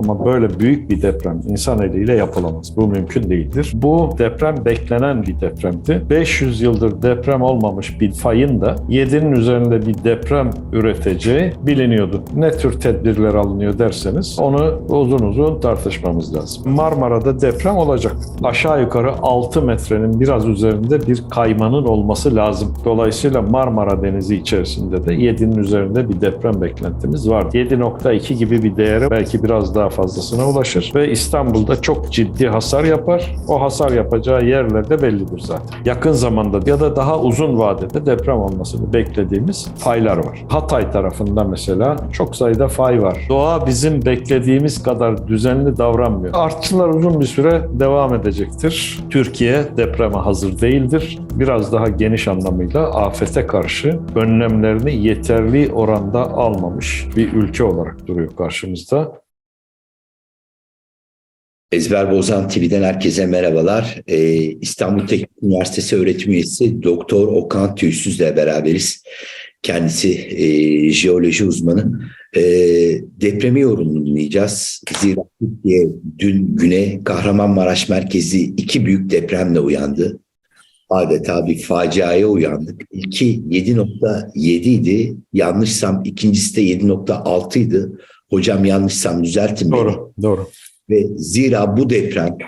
Ama böyle büyük bir deprem insan eliyle yapılamaz. Bu mümkün değildir. Bu deprem beklenen bir depremdi. 500 yıldır deprem olmamış bir fayın da 7'nin üzerinde bir deprem üreteceği biliniyordu. Ne tür tedbirler alınıyor derseniz onu uzun uzun tartışmamız lazım. Marmara'da deprem olacak. Aşağı yukarı 6 metrenin biraz üzerinde bir kaymanın olması lazım. Dolayısıyla Marmara Denizi içerisinde de 7'nin üzerinde bir deprem beklentimiz var. 7.2 gibi bir değere belki biraz daha fazlasına ulaşır ve İstanbul'da çok ciddi hasar yapar. O hasar yapacağı yerler de bellidir zaten. Yakın zamanda ya da daha uzun vadede deprem olmasını beklediğimiz faylar var. Hatay tarafında mesela çok sayıda fay var. Doğa bizim beklediğimiz kadar düzenli davranmıyor. Artçılar uzun bir süre devam edecektir. Türkiye depreme hazır değildir. Biraz daha geniş anlamıyla afete karşı önlemlerini yeterli oranda almamış bir ülke olarak duruyor karşımızda. Ezber Bozan TV'den herkese merhabalar. Ee, İstanbul Teknik Üniversitesi öğretim üyesi Doktor Okan Tüysüz'le beraberiz. Kendisi e, jeoloji uzmanı. E, depremi yorumlayacağız. Zira Türkiye dün güne Kahramanmaraş merkezi iki büyük depremle uyandı. Adeta bir faciaya uyandık. İlki 7.7 idi. Yanlışsam ikincisi de 7.6 idi. Hocam yanlışsam düzeltin beni. Doğru, doğru. Ve zira bu deprem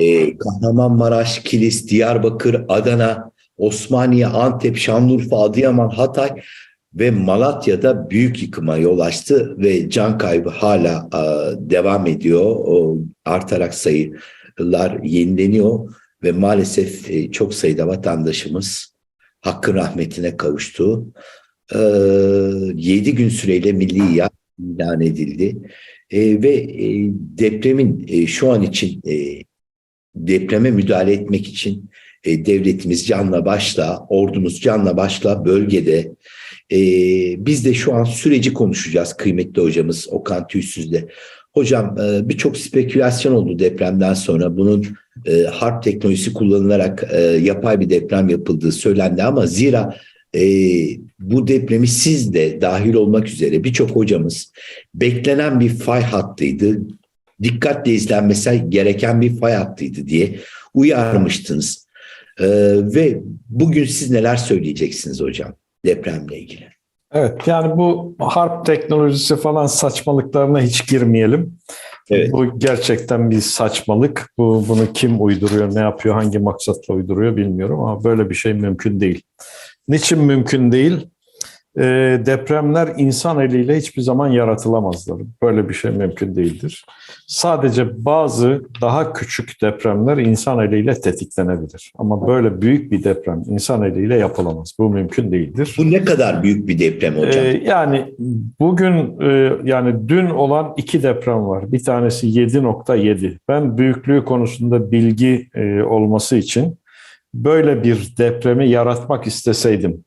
e, Kahramanmaraş, Kilis, Diyarbakır, Adana, Osmaniye, Antep, Şanlıurfa, Adıyaman, Hatay ve Malatya'da büyük yıkıma yol açtı ve can kaybı hala e, devam ediyor. O, artarak sayılar yenileniyor ve maalesef e, çok sayıda vatandaşımız hakkın rahmetine kavuştu. E, 7 gün süreyle milli ilan edildi. E, ve e, depremin e, şu an için e, depreme müdahale etmek için e, devletimiz canla başla, ordumuz canla başla bölgede. E, biz de şu an süreci konuşacağız kıymetli hocamız Okan Tüysüz'le. Hocam e, birçok spekülasyon oldu depremden sonra. Bunun e, harp teknolojisi kullanılarak e, yapay bir deprem yapıldığı söylendi ama zira e, bu depremi siz de dahil olmak üzere birçok hocamız beklenen bir fay hattıydı. Dikkatle izlenmesi gereken bir fay hattıydı diye uyarmıştınız. E, ve bugün siz neler söyleyeceksiniz hocam depremle ilgili? Evet yani bu harp teknolojisi falan saçmalıklarına hiç girmeyelim. Evet. Bu gerçekten bir saçmalık. Bu bunu kim uyduruyor, ne yapıyor, hangi maksatla uyduruyor bilmiyorum ama böyle bir şey mümkün değil. Niçin mümkün değil? E, depremler insan eliyle hiçbir zaman yaratılamazlar. Böyle bir şey mümkün değildir. Sadece bazı daha küçük depremler insan eliyle tetiklenebilir. Ama böyle büyük bir deprem insan eliyle yapılamaz. Bu mümkün değildir. Bu ne kadar büyük bir deprem hocam? Ee, yani bugün e, yani dün olan iki deprem var. Bir tanesi 7.7. Ben büyüklüğü konusunda bilgi e, olması için böyle bir depremi yaratmak isteseydim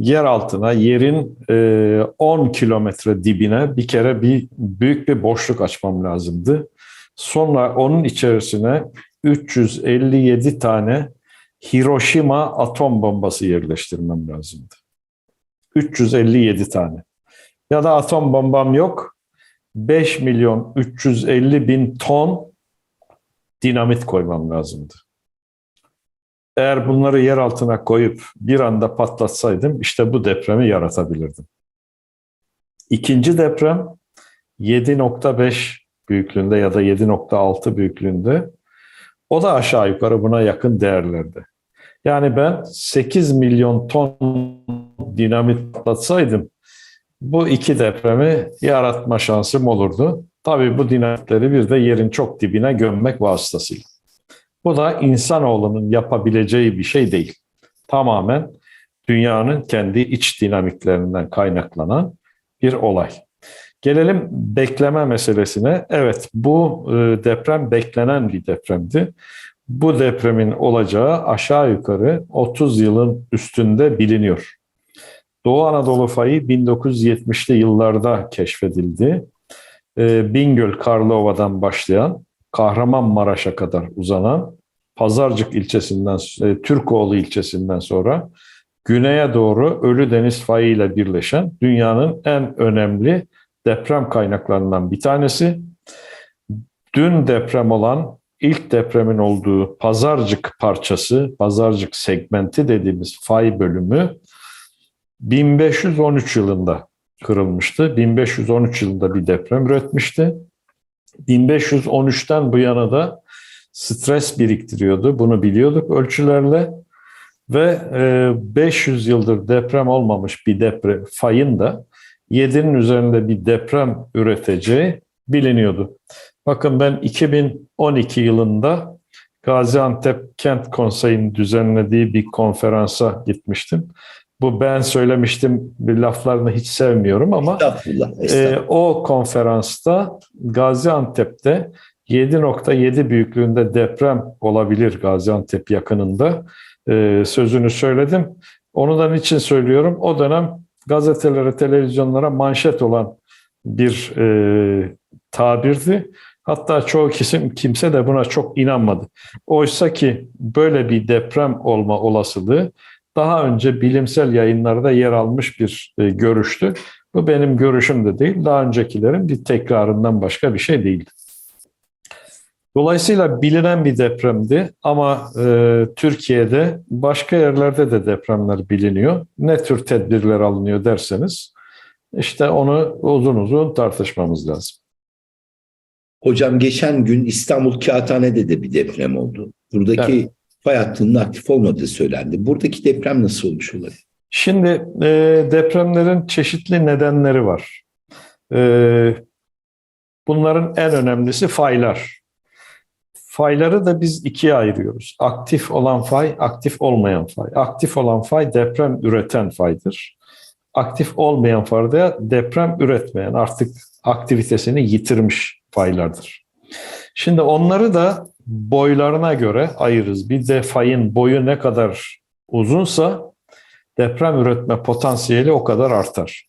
yer altına yerin e, 10 kilometre dibine bir kere bir büyük bir boşluk açmam lazımdı. Sonra onun içerisine 357 tane Hiroşima atom bombası yerleştirmem lazımdı. 357 tane. Ya da atom bombam yok. 5 milyon 350 bin ton dinamit koymam lazımdı. Eğer bunları yer altına koyup bir anda patlatsaydım işte bu depremi yaratabilirdim. İkinci deprem 7.5 büyüklüğünde ya da 7.6 büyüklüğünde o da aşağı yukarı buna yakın değerlerde. Yani ben 8 milyon ton dinamit patlatsaydım bu iki depremi yaratma şansım olurdu. Tabii bu dinamitleri bir de yerin çok dibine gömmek vasıtasıyla. Bu da insanoğlunun yapabileceği bir şey değil. Tamamen dünyanın kendi iç dinamiklerinden kaynaklanan bir olay. Gelelim bekleme meselesine. Evet bu e, deprem beklenen bir depremdi. Bu depremin olacağı aşağı yukarı 30 yılın üstünde biliniyor. Doğu Anadolu fayı 1970'li yıllarda keşfedildi. E, Bingöl Karlova'dan başlayan Kahramanmaraş'a kadar uzanan Pazarcık ilçesinden, e, Türkoğlu ilçesinden sonra güneye doğru Ölüdeniz fayı ile birleşen dünyanın en önemli deprem kaynaklarından bir tanesi. dün deprem olan ilk depremin olduğu Pazarcık parçası, Pazarcık segmenti dediğimiz fay bölümü 1513 yılında kırılmıştı. 1513 yılında bir deprem üretmişti. 1513'ten bu yana da stres biriktiriyordu. Bunu biliyorduk ölçülerle. Ve e, 500 yıldır deprem olmamış bir deprem fayın da 7'nin üzerinde bir deprem üreteceği biliniyordu. Bakın ben 2012 yılında Gaziantep Kent Konseyi'nin düzenlediği bir konferansa gitmiştim. Bu ben söylemiştim bir laflarını hiç sevmiyorum ama Estağfurullah. e, estağfurullah. o konferansta Gaziantep'te 7.7 büyüklüğünde deprem olabilir Gaziantep yakınında e, sözünü söyledim. Onu da niçin söylüyorum? O dönem gazetelere, televizyonlara manşet olan bir e, tabirdi. Hatta çoğu kesim kimse de buna çok inanmadı. Oysa ki böyle bir deprem olma olasılığı daha önce bilimsel yayınlarda yer almış bir e, görüştü. Bu benim görüşüm de değil, daha öncekilerin bir tekrarından başka bir şey değildi. Dolayısıyla bilinen bir depremdi ama e, Türkiye'de başka yerlerde de depremler biliniyor. Ne tür tedbirler alınıyor derseniz işte onu uzun uzun tartışmamız lazım. Hocam geçen gün İstanbul Kağıthane'de de bir deprem oldu. Buradaki Evet. Fay hattının aktif olmadığı söylendi. Buradaki deprem nasıl olmuş olabilir? Şimdi e, depremlerin çeşitli nedenleri var. E, bunların en önemlisi faylar. Fayları da biz ikiye ayırıyoruz. Aktif olan fay, aktif olmayan fay. Aktif olan fay deprem üreten faydır. Aktif olmayan fay da deprem üretmeyen, artık aktivitesini yitirmiş faylardır. Şimdi onları da boylarına göre ayırırız. Bir de fayın boyu ne kadar uzunsa deprem üretme potansiyeli o kadar artar.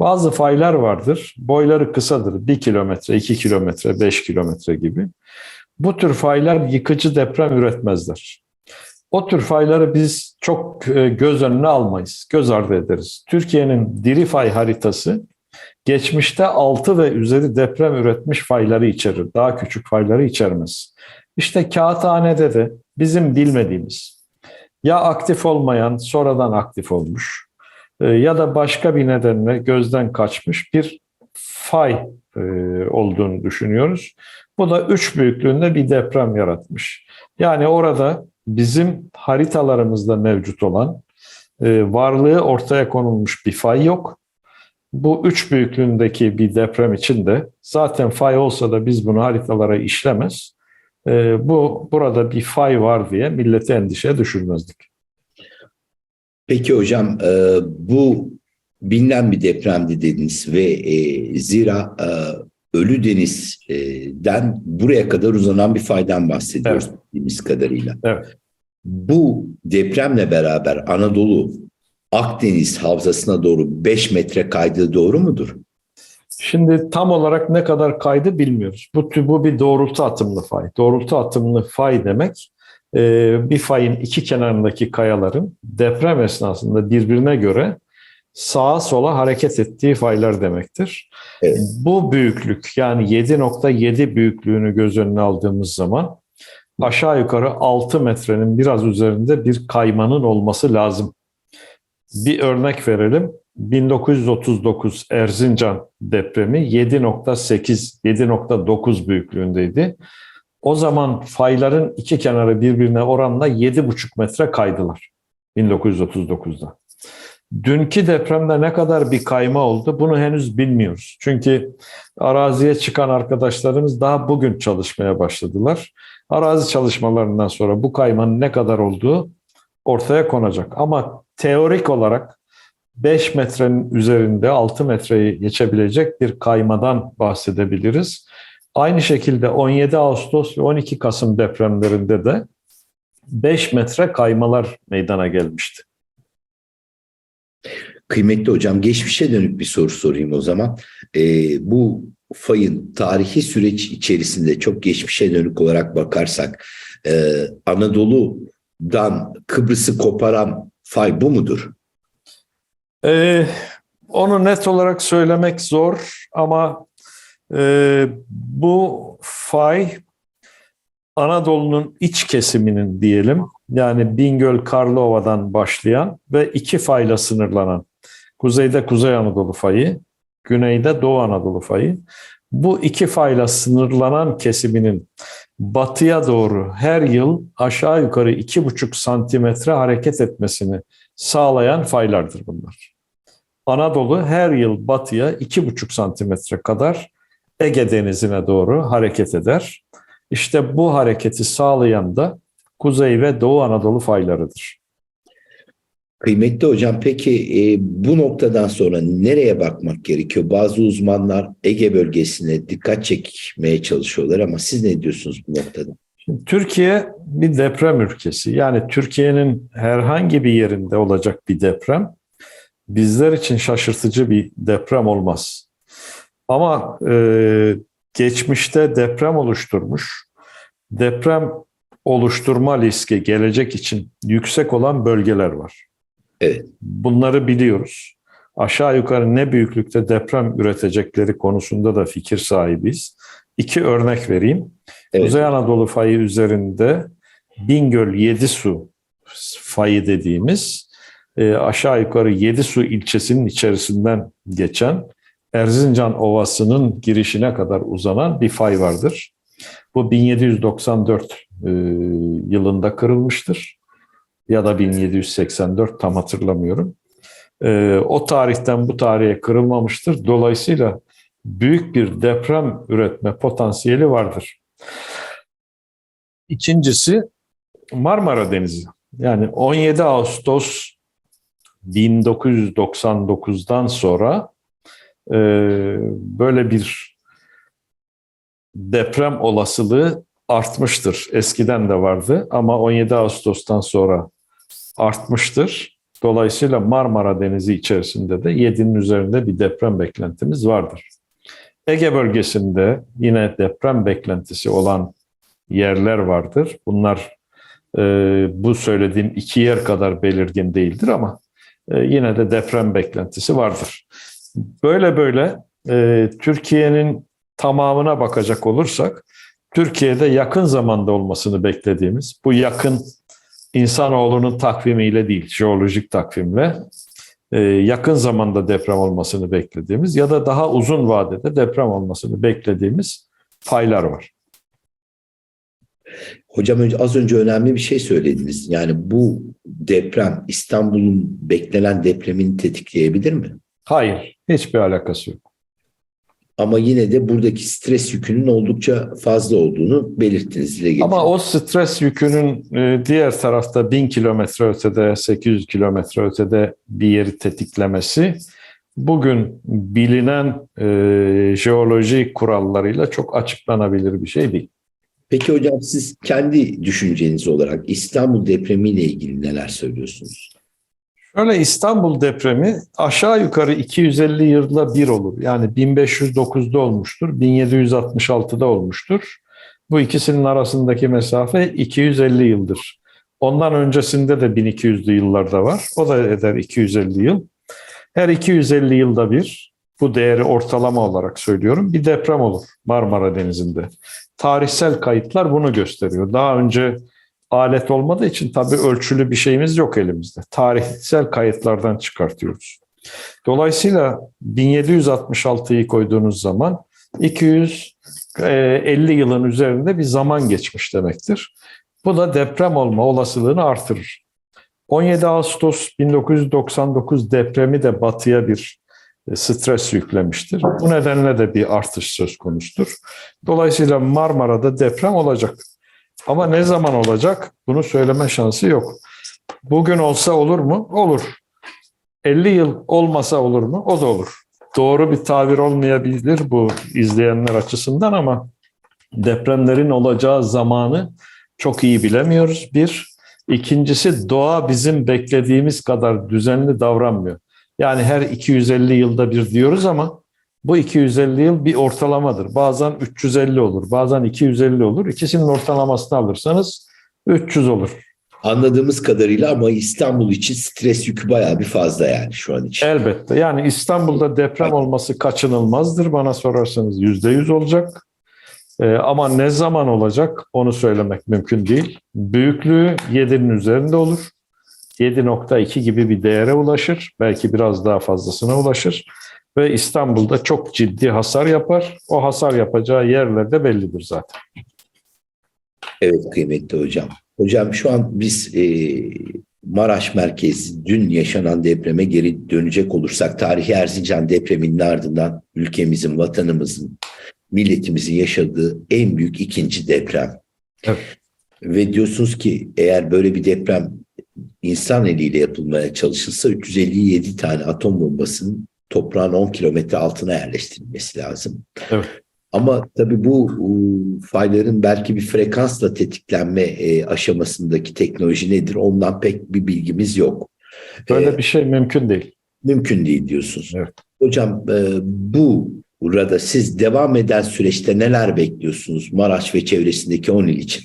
Bazı faylar vardır, boyları kısadır. 1 kilometre, 2 kilometre, 5 kilometre gibi. Bu tür faylar yıkıcı deprem üretmezler. O tür fayları biz çok e, göz önüne almayız, göz ardı ederiz. Türkiye'nin diri fay haritası geçmişte 6 ve üzeri deprem üretmiş fayları içerir. Daha küçük fayları içermez. İşte kağıthanede de bizim bilmediğimiz ya aktif olmayan sonradan aktif olmuş e, ya da başka bir nedenle gözden kaçmış bir fay e, olduğunu düşünüyoruz. Bu da üç büyüklüğünde bir deprem yaratmış. Yani orada bizim haritalarımızda mevcut olan e, varlığı ortaya konulmuş bir fay yok. Bu üç büyüklüğündeki bir deprem için de zaten fay olsa da biz bunu haritalara işlemez. E, bu burada bir fay var diye milleti endişeye düşürmezdik. Peki hocam e, bu bilinen bir depremdi dediniz ve e, zira e, Ölü Deniz'den buraya kadar uzanan bir faydan bahsediyoruz Evet. bildiğimiz kadarıyla. Evet. Bu depremle beraber Anadolu Akdeniz havzasına doğru 5 metre kaydığı doğru mudur? Şimdi tam olarak ne kadar kaydı bilmiyoruz. Bu, bu bir doğrultu atımlı fay. Doğrultu atımlı fay demek e, bir fayın iki kenarındaki kayaların deprem esnasında birbirine göre sağa sola hareket ettiği faylar demektir. Evet. Bu büyüklük yani 7.7 büyüklüğünü göz önüne aldığımız zaman aşağı yukarı 6 metrenin biraz üzerinde bir kaymanın olması lazım. Bir örnek verelim. 1939 Erzincan depremi 7.8, 7.9 büyüklüğündeydi. O zaman fayların iki kenarı birbirine oranla 7,5 metre kaydılar 1939'da. Dünkü depremde ne kadar bir kayma oldu bunu henüz bilmiyoruz. Çünkü araziye çıkan arkadaşlarımız daha bugün çalışmaya başladılar. Arazi çalışmalarından sonra bu kaymanın ne kadar olduğu ortaya konacak. Ama teorik olarak 5 metrenin üzerinde 6 metreyi geçebilecek bir kaymadan bahsedebiliriz. Aynı şekilde 17 Ağustos ve 12 Kasım depremlerinde de 5 metre kaymalar meydana gelmişti. Kıymetli hocam geçmişe dönük bir soru sorayım o zaman. Ee, bu fayın tarihi süreç içerisinde çok geçmişe dönük olarak bakarsak e, Anadolu'dan Kıbrıs'ı koparan fay bu mudur? Ee, onu net olarak söylemek zor ama e, bu fay Anadolu'nun iç kesiminin diyelim yani Bingöl Karlova'dan başlayan ve iki fayla sınırlanan kuzeyde Kuzey Anadolu fayı, güneyde Doğu Anadolu fayı. Bu iki fayla sınırlanan kesiminin batıya doğru her yıl aşağı yukarı iki buçuk santimetre hareket etmesini sağlayan faylardır bunlar. Anadolu her yıl batıya iki buçuk santimetre kadar Ege Denizi'ne doğru hareket eder. İşte bu hareketi sağlayan da Kuzey ve Doğu Anadolu faylarıdır. Kıymetli hocam peki e, bu noktadan sonra nereye bakmak gerekiyor? Bazı uzmanlar Ege bölgesine dikkat çekmeye çalışıyorlar ama siz ne diyorsunuz bu noktada? Şimdi Türkiye bir deprem ülkesi. Yani Türkiye'nin herhangi bir yerinde olacak bir deprem bizler için şaşırtıcı bir deprem olmaz. Ama e, geçmişte deprem oluşturmuş, deprem oluşturma riski gelecek için yüksek olan bölgeler var. Evet. Bunları biliyoruz. Aşağı yukarı ne büyüklükte deprem üretecekleri konusunda da fikir sahibiyiz. İki örnek vereyim. Evet. Kuzey Anadolu fayı üzerinde Bingöl Yedisu fayı dediğimiz e, aşağı yukarı Yedisu ilçesinin içerisinden geçen Erzincan Ovası'nın girişine kadar uzanan bir fay vardır. Bu 1794 e, yılında kırılmıştır ya da 1784 tam hatırlamıyorum. E, o tarihten bu tarihe kırılmamıştır. Dolayısıyla büyük bir deprem üretme potansiyeli vardır. İkincisi Marmara Denizi. Yani 17 Ağustos 1999'dan sonra e, böyle bir deprem olasılığı artmıştır. Eskiden de vardı ama 17 Ağustos'tan sonra artmıştır. Dolayısıyla Marmara Denizi içerisinde de 7'nin üzerinde bir deprem beklentimiz vardır. Ege bölgesinde yine deprem beklentisi olan yerler vardır. Bunlar e, bu söylediğim iki yer kadar belirgin değildir ama e, yine de deprem beklentisi vardır. Böyle böyle e, Türkiye'nin tamamına bakacak olursak Türkiye'de yakın zamanda olmasını beklediğimiz bu yakın insanoğlunun takvimiyle değil, jeolojik takvimle yakın zamanda deprem olmasını beklediğimiz ya da daha uzun vadede deprem olmasını beklediğimiz faylar var. Hocam önce, az önce önemli bir şey söylediniz. Yani bu deprem İstanbul'un beklenen depremini tetikleyebilir mi? Hayır, hiçbir alakası yok. Ama yine de buradaki stres yükünün oldukça fazla olduğunu belirttiniz. Dile getirdiniz. Ama o stres yükünün e, diğer tarafta 1000 kilometre ötede, 800 kilometre ötede bir yeri tetiklemesi bugün bilinen e, jeoloji kurallarıyla çok açıklanabilir bir şey değil. Peki hocam siz kendi düşünceniz olarak İstanbul depremiyle ilgili neler söylüyorsunuz? Şöyle İstanbul depremi aşağı yukarı 250 yılda bir olur. Yani 1509'da olmuştur, 1766'da olmuştur. Bu ikisinin arasındaki mesafe 250 yıldır. Ondan öncesinde de 1200'lü yıllarda var. O da eder 250 yıl. Her 250 yılda bir, bu değeri ortalama olarak söylüyorum, bir deprem olur Marmara Denizi'nde. Tarihsel kayıtlar bunu gösteriyor. Daha önce alet olmadığı için tabii ölçülü bir şeyimiz yok elimizde. Tarihsel kayıtlardan çıkartıyoruz. Dolayısıyla 1766'yı koyduğunuz zaman 250 yılın üzerinde bir zaman geçmiş demektir. Bu da deprem olma olasılığını artırır. 17 Ağustos 1999 depremi de batıya bir e, stres yüklemiştir. Bu nedenle de bir artış söz konusudur. Dolayısıyla Marmara'da deprem olacak. Ama ne zaman olacak? Bunu söyleme şansı yok. Bugün olsa olur mu? Olur. 50 yıl olmasa olur mu? O da olur. Doğru bir tabir olmayabilir bu izleyenler açısından ama depremlerin olacağı zamanı çok iyi bilemiyoruz. Bir. İkincisi doğa bizim beklediğimiz kadar düzenli davranmıyor. Yani her 250 yılda bir diyoruz ama bu 250 yıl bir ortalamadır. Bazen 350 olur, bazen 250 olur. İkisinin ortalamasını alırsanız 300 olur. Anladığımız kadarıyla ama İstanbul için stres yükü bayağı bir fazla yani şu an için. Elbette. Yani İstanbul'da deprem olması kaçınılmazdır. Bana sorarsanız %100 olacak. E, ama ne zaman olacak onu söylemek mümkün değil. Büyüklüğü 7'nin üzerinde olur. 7.2 gibi bir değere ulaşır. Belki biraz daha fazlasına ulaşır. Ve İstanbul'da çok ciddi hasar yapar. O hasar yapacağı yerler de bellidir zaten. Evet kıymetli hocam. Hocam şu an biz e, Maraş merkezi dün yaşanan depreme geri dönecek olursak tarihi Erzincan depreminin ardından ülkemizin, vatanımızın, milletimizin yaşadığı en büyük ikinci deprem. Evet. Ve diyorsunuz ki eğer böyle bir deprem insan eliyle yapılmaya çalışılsa 357 tane atom bombasının toprağın 10 kilometre altına yerleştirilmesi lazım. Evet. Ama tabii bu fayların belki bir frekansla tetiklenme e, aşamasındaki teknoloji nedir? Ondan pek bir bilgimiz yok. Böyle E, bir şey mümkün değil. mümkün değil diyorsunuz. Evet. Hocam e, bu burada siz devam eden süreçte neler bekliyorsunuz Maraş ve çevresindeki 10 il için?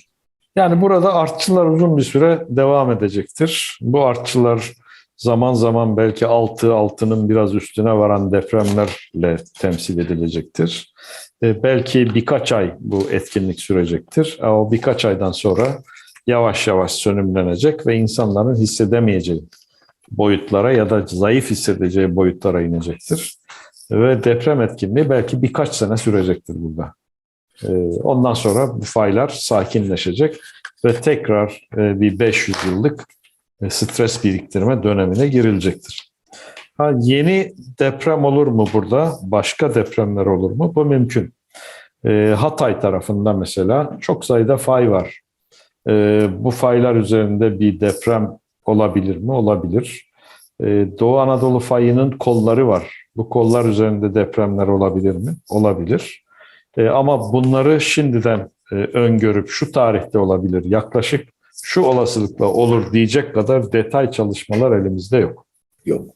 Yani burada artçılar uzun bir süre devam edecektir. Bu artçılar zaman zaman belki altı, altının biraz üstüne varan depremlerle temsil edilecektir. E, belki birkaç ay bu etkinlik sürecektir. E, O birkaç aydan sonra yavaş yavaş sönümlenecek ve insanların hissedemeyeceği boyutlara ya da zayıf hissedeceği boyutlara inecektir. Ve deprem etkinliği belki birkaç sene sürecektir burada. E, Ondan sonra bu faylar sakinleşecek ve tekrar e, bir 500 yıllık stres biriktirme dönemine girilecektir. Ha, yeni deprem olur mu burada? Başka depremler olur mu? Bu mümkün. E, Hatay tarafında mesela çok sayıda fay var. E, bu faylar üzerinde bir deprem olabilir mi? Olabilir. E, Doğu Anadolu fayının kolları var. Bu kollar üzerinde depremler olabilir mi? Olabilir. E, ama bunları şimdiden e, öngörüp şu tarihte olabilir, yaklaşık şu olasılıkla olur diyecek kadar detay çalışmalar elimizde yok. Yok.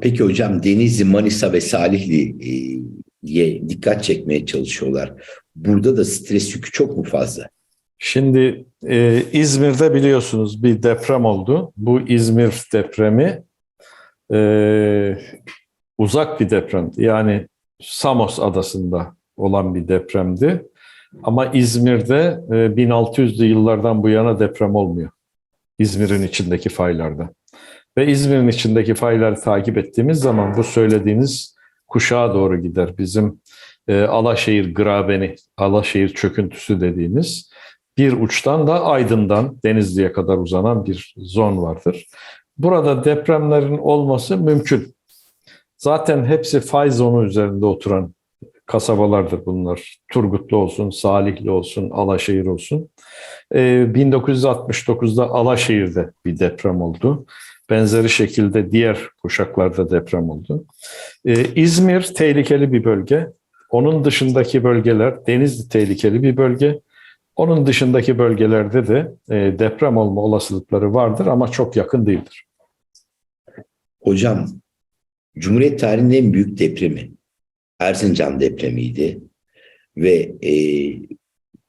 Peki hocam Denizli, Manisa ve Salihli'ye dikkat çekmeye çalışıyorlar. Burada da stres yükü çok mu fazla? Şimdi e, İzmir'de biliyorsunuz bir deprem oldu. Bu İzmir depremi e, uzak bir depremdi. Yani Samos adasında olan bir depremdi. Ama İzmir'de e, 1600'lü yıllardan bu yana deprem olmuyor. İzmir'in içindeki faylarda. Ve İzmir'in içindeki fayları takip ettiğimiz zaman bu söylediğiniz kuşağa doğru gider. Bizim e, Alaşehir grabeni, Alaşehir çöküntüsü dediğimiz bir uçtan da Aydın'dan Denizli'ye kadar uzanan bir zon vardır. Burada depremlerin olması mümkün. Zaten hepsi fay zonu üzerinde oturan kasabalardır bunlar. Turgutlu olsun, Salihli olsun, Alaşehir olsun. Ee, 1969'da Alaşehir'de bir deprem oldu. Benzeri şekilde diğer kuşaklarda deprem oldu. Ee, İzmir tehlikeli bir bölge. Onun dışındaki bölgeler, Denizli tehlikeli bir bölge. Onun dışındaki bölgelerde de e, deprem olma olasılıkları vardır ama çok yakın değildir. Hocam Cumhuriyet tarihinin en büyük depremi Erzincan depremiydi ve e,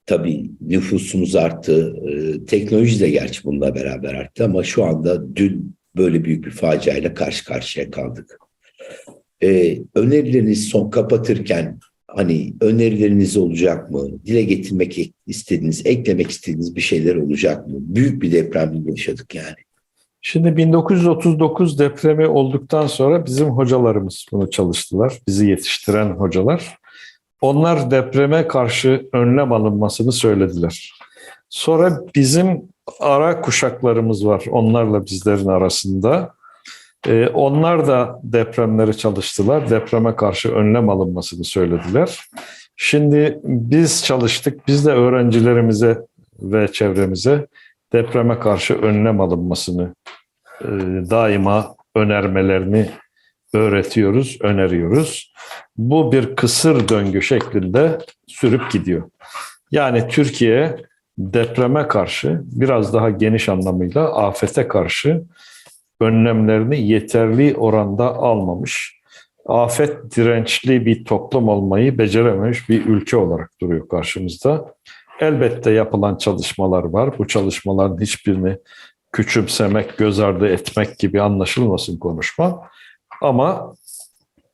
tabii nüfusumuz arttı. E, teknoloji de gerçi bununla beraber arttı ama şu anda dün böyle büyük bir faciayla karşı karşıya kaldık. E, önerileriniz son kapatırken hani önerileriniz olacak mı? Dile getirmek istediğiniz, eklemek istediğiniz bir şeyler olacak mı? Büyük bir deprem yaşadık yani. Şimdi 1939 depremi olduktan sonra bizim hocalarımız bunu çalıştılar. Bizi yetiştiren hocalar. Onlar depreme karşı önlem alınmasını söylediler. Sonra bizim ara kuşaklarımız var. Onlarla bizlerin arasında. Ee, onlar da depremleri çalıştılar. Depreme karşı önlem alınmasını söylediler. Şimdi biz çalıştık. Biz de öğrencilerimize ve çevremize depreme karşı önlem alınmasını e, daima önermelerini öğretiyoruz, öneriyoruz. Bu bir kısır döngü şeklinde sürüp gidiyor. Yani Türkiye depreme karşı biraz daha geniş anlamıyla afete karşı önlemlerini yeterli oranda almamış. Afet dirençli bir toplum olmayı becerememiş bir ülke olarak duruyor karşımızda. Elbette yapılan çalışmalar var. Bu çalışmaların hiçbirini küçümsemek, göz ardı etmek gibi anlaşılmasın konuşma. Ama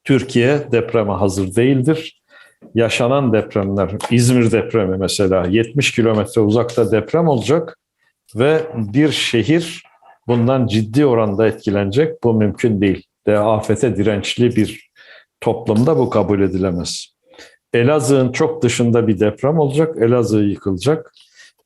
Türkiye depreme hazır değildir. yaşanan depremler, İzmir depremi mesela 70 kilometre uzakta deprem olacak ve bir şehir bundan ciddi oranda etkilenecek. Bu mümkün değil. De afete dirençli bir toplumda bu kabul edilemez. Elazığ'ın çok dışında bir deprem olacak. Elazığ yıkılacak.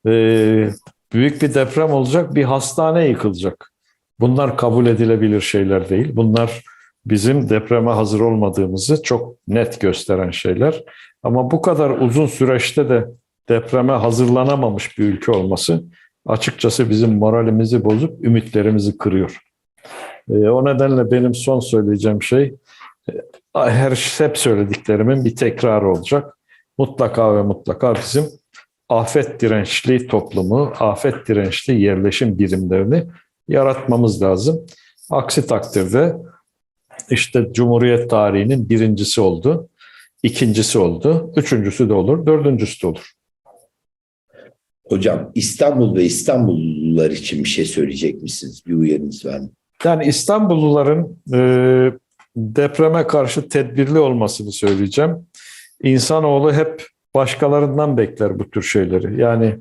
Ee, büyük bir deprem olacak. Bir hastane yıkılacak. Bunlar kabul edilebilir şeyler değil. Bunlar bizim depreme hazır olmadığımızı çok net gösteren şeyler. Ama bu kadar uzun süreçte de depreme hazırlanamamış bir ülke olması açıkçası bizim moralimizi bozup ümitlerimizi kırıyor. Ee, o nedenle benim son söyleyeceğim şey her hep söylediklerimin bir tekrarı olacak. Mutlaka ve mutlaka bizim afet dirençli toplumu, afet dirençli yerleşim birimlerini yaratmamız lazım. Aksi takdirde işte Cumhuriyet tarihinin birincisi oldu, ikincisi oldu, üçüncüsü de olur, dördüncüsü de olur. Hocam İstanbul ve İstanbullular için bir şey söyleyecek misiniz? Bir uyarınız var mı? Yani İstanbulluların e, depreme karşı tedbirli olmasını söyleyeceğim. İnsanoğlu hep başkalarından bekler bu tür şeyleri. Yani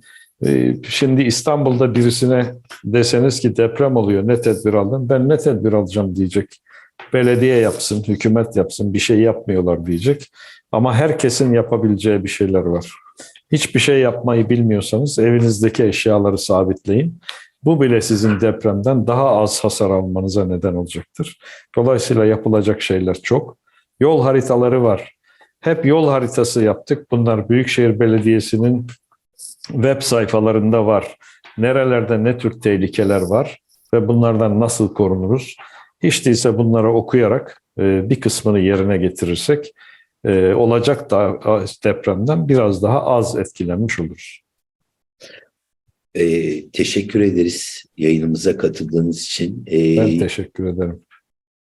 e, şimdi İstanbul'da birisine deseniz ki deprem oluyor ne tedbir aldın? Ben ne tedbir alacağım diyecek. Belediye yapsın, hükümet yapsın bir şey yapmıyorlar diyecek. Ama herkesin yapabileceği bir şeyler var. Hiçbir şey yapmayı bilmiyorsanız evinizdeki eşyaları sabitleyin. Bu bile sizin depremden daha az hasar almanıza neden olacaktır. Dolayısıyla yapılacak şeyler çok. Yol haritaları var. Hep yol haritası yaptık. Bunlar Büyükşehir Belediyesi'nin web sayfalarında var. Nerelerde ne tür tehlikeler var ve bunlardan nasıl korunuruz? Hiç değilse bunları okuyarak e, bir kısmını yerine getirirsek e, olacak da depremden biraz daha az etkilenmiş oluruz. Ee, teşekkür ederiz yayınımıza katıldığınız için. Ee, Ben teşekkür ederim.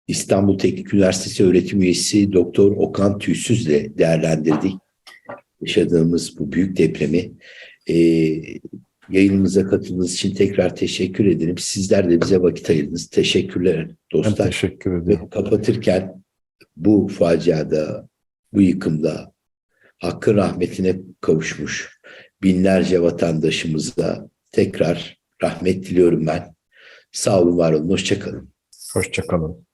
İstanbul Teknik Üniversitesi öğretim üyesi Doktor Okan Tüysüz'le değerlendirdik yaşadığımız bu büyük depremi. Ee, yayınımıza katıldığınız için tekrar teşekkür ederim. Sizler de bize vakit ayırdınız. Teşekkürler Ben dostlar. teşekkür ederim. Ve kapatırken bu faciada, bu yıkımda hakkın rahmetine kavuşmuş binlerce vatandaşımıza tekrar rahmet diliyorum ben. Sağ olun, var olun, hoşçakalın. Hoşçakalın.